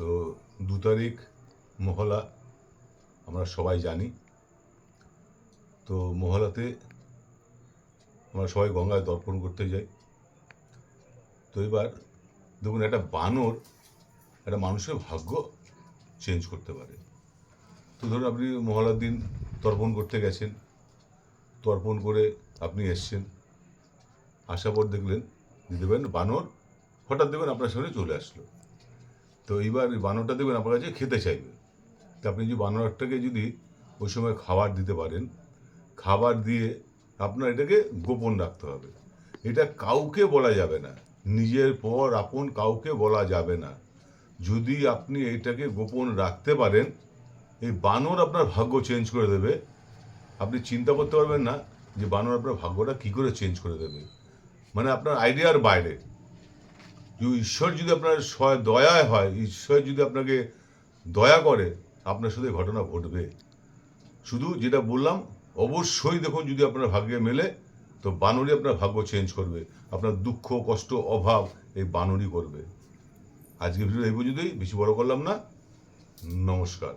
তো দু তারিখ মহলা আমরা সবাই জানি। তো মহলাতে আমরা সবাই গঙ্গায় দর্পণ করতে যাই। তো এবার দেখুন, একটা বানর একটা মানুষের ভাগ্য চেঞ্জ করতে পারে। তো ধরুন, আপনি মহলার দিন তর্পণ করতে গেছেন। তর্পণ করে আপনি এসছেন। আসার পর দেখলেন যে দেখবেন বানর হঠাৎ দেখবেন আপনার সামনে চলে আসলো। তো এইবার এই বানরটা দেখবেন আপনার কাছে খেতে চাইবে। তো আপনি যদি বানরটাকে যদি ওই সময় খাবার দিতে পারেন, খাবার দিয়ে আপনার এটাকে গোপন রাখতে হবে। এটা কাউকে বলা যাবে না। নিজের পর আপন কাউকে বলা যাবে না। যদি আপনি এটাকে গোপন রাখতে পারেন, এই বানর আপনার ভাগ্য চেঞ্জ করে দেবে। আপনি চিন্তা করতে পারবেন না যে বানর আপনার ভাগ্যটা কী করে চেঞ্জ করে দেবে। মানে আপনার আইডিয়ার বাইরে। ঈশ্বর যদি আপনার দয়ায় হয়, ঈশ্বর যদি আপনাকে দয়া করে, আপনার সাথে ঘটনা ঘটবে। শুধু যেটা বললাম, অবশ্যই দেখুন যদি আপনার ভাগ্যে মেলে, তো বানরই আপনার ভাগ্য চেঞ্জ করবে। আপনার দুঃখ, কষ্ট, অভাব এই বানরই করবে। আজকে ভিডিও এই পর্যন্তই, বেশি বড় করলাম না। নমস্কার।